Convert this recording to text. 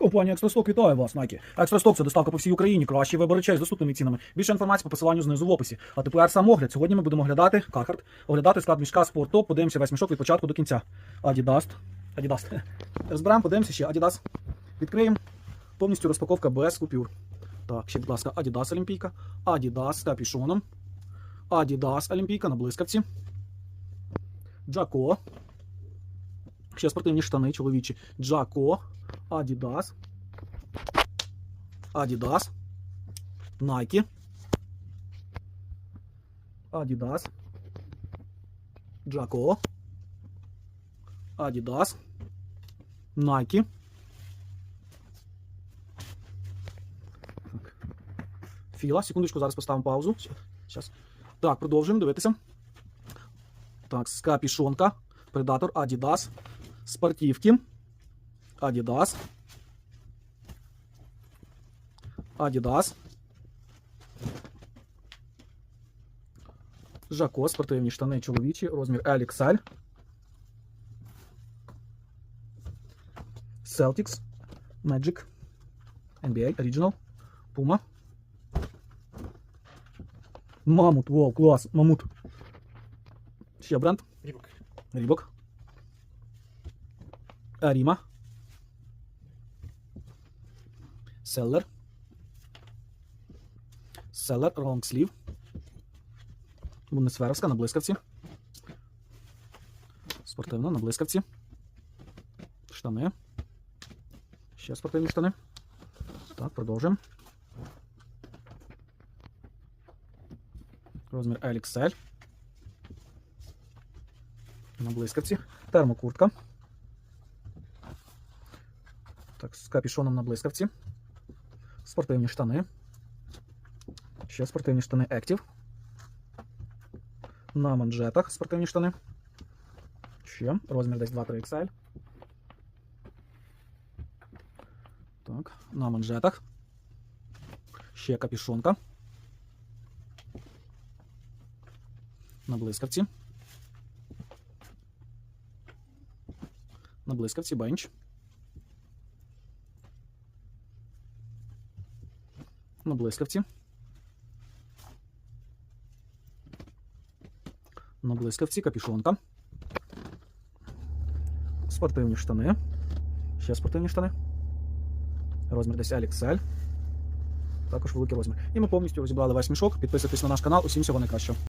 Компанія Екстрасток вітає вас, Nike. Екстрасток це доставка по всій Україні, кращий вибор речей з доступними цінами. Більше інформації по посиланню знизу в описі. А тепер сам огляд. Сьогодні ми будемо оглядати Carhartt, оглядати склад мішка спорт подивимося весь мішок від початку до кінця. Adidas. Adidas. Розберемо, подивимося ще Adidas. Відкриємо. Повністю розпаковка без купюр. Так, ще, будь ласка, Adidas Олімпійка, Adidas з капюшоном, Adidas Олімпійка на блискавці, Джако. Ще спортивні штани чоловічі. Джако, Adidas, Adidas, Nike, Adidas, Джако, Adidas, Nike. Філа, секундочку, зараз поставимо паузу. Щас. Так, продовжуємо дивитися. Так, скапішонка, Predator, Adidas, спортивки, Adidas, Adidas, Жако, спортивні штани чоловічі, розмір LXL, Celtics, Magic, NBA, Original, Puma, Мамут, вау, клас, мамут. Ще бренд. Рібок. Рібок. Аріма. Селлер. Селлер лонгслів. Бундесверовська на блискавці. Спортивна на блискавці. Штани. Ще спортивні штани. Так, продовжуємо. Розмір LXL. На блискавці. Термокуртка. Так, з капюшоном на блискавці. Спортивні штани. Ще спортивні штани Active. На манжетах спортивні штани. Ще. Розмір десь 2-3 XL. Так, на манжетах. Ще капюшонка. На блискавці. На блискавці бенч. На блискавці. На блискавці капюшонка. Спортивні штани. Ще спортивні штани. Розмір десь LXL. Також великий розмір. І ми повністю розібрали весь мішок. Підписуйтесь на наш канал. Усім всього найкращого.